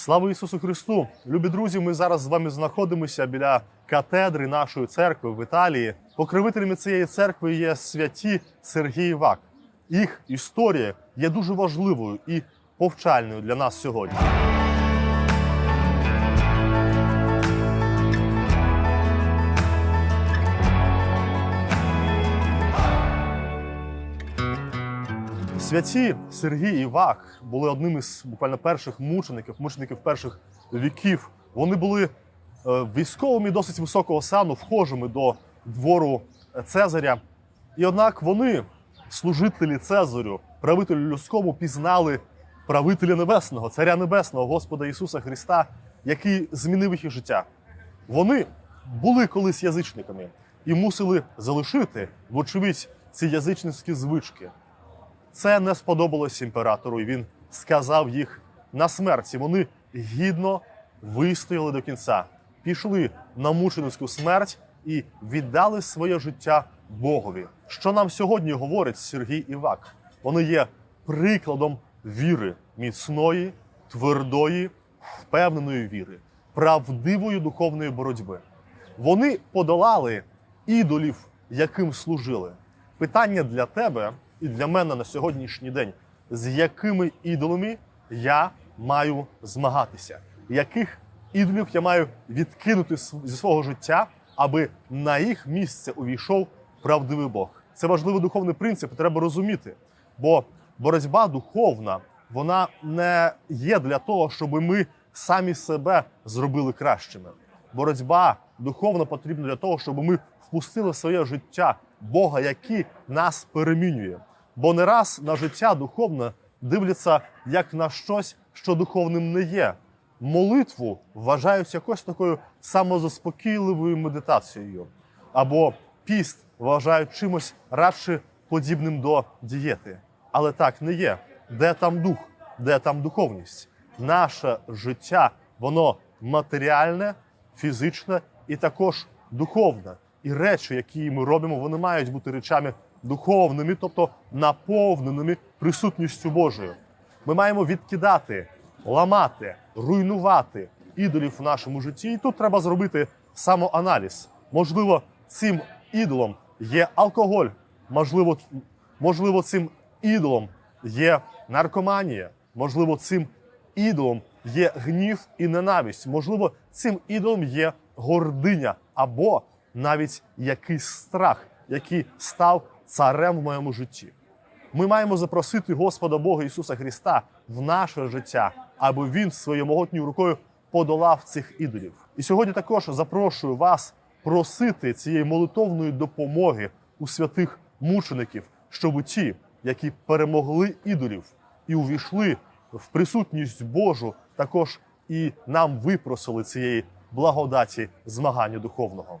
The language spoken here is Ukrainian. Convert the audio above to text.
Слава Ісусу Христу! Любі друзі, ми зараз з вами знаходимося біля катедри нашої церкви в Італії. Покровителями цієї церкви є святі Сергій Вак. Їх історія є дуже важливою і повчальною для нас сьогодні. Святі Сергій і Вак були одним із буквально перших мучеників, мучеників перших віків. Вони були е, військовими досить високого сану, вхожими до двору Цезаря. І однак вони, служителі Цезарю, правителю людському, пізнали правителя небесного, царя небесного, Господа Ісуса Христа, який змінив їх життя. Вони були колись язичниками і мусили залишити, вочевидь, ці язичницькі звички. Це не сподобалось імператору, і він сказав їх на смерті. Вони гідно вистояли до кінця, пішли на мученицьку смерть і віддали своє життя Богові. Що нам сьогодні говорить Сергій Івак? Вони є прикладом віри, міцної, твердої, впевненої віри, правдивої духовної боротьби. Вони подолали ідолів, яким служили. Питання для тебе і для мене на сьогоднішній день: з якими ідолами я маю змагатися? Яких ідолів я маю відкинути зі свого життя, аби на їх місце увійшов правдивий Бог? Це важливий духовний принцип, треба розуміти. Бо боротьба духовна, вона не є для того, щоб ми самі себе зробили кращими. Боротьба духовна потрібна для того, щоб ми впустили в своє життя Бога, який нас перемінює. Бо не раз на життя духовне дивляться як на щось, що духовним не є. Молитву вважають якось такою самозаспокійливою медитацією, або піст вважають чимось радше подібним до дієти. Але так не є. Де там дух, де там духовність? Наше життя, воно матеріальне, фізичне і також духовне. І речі, які ми робимо, вони мають бути речами духовними, тобто наповненими присутністю Божою. Ми маємо відкидати, ламати, руйнувати ідолів в нашому житті. І тут треба зробити самоаналіз. Можливо, цим ідолом є алкоголь, можливо, можливо, цим ідолом є наркоманія, можливо, цим ідолом є гнів і ненависть, можливо, цим ідолом є гординя або навіть якийсь страх, який став царем в моєму житті. Ми маємо запросити Господа Бога Ісуса Христа в наше життя, аби Він своєю могутньою рукою подолав цих ідолів. І сьогодні також запрошую вас просити цієї молитовної допомоги у святих мучеників, щоб ті, які перемогли ідолів і увійшли в присутність Божу, також і нам випросили цієї благодаті змагання духовного.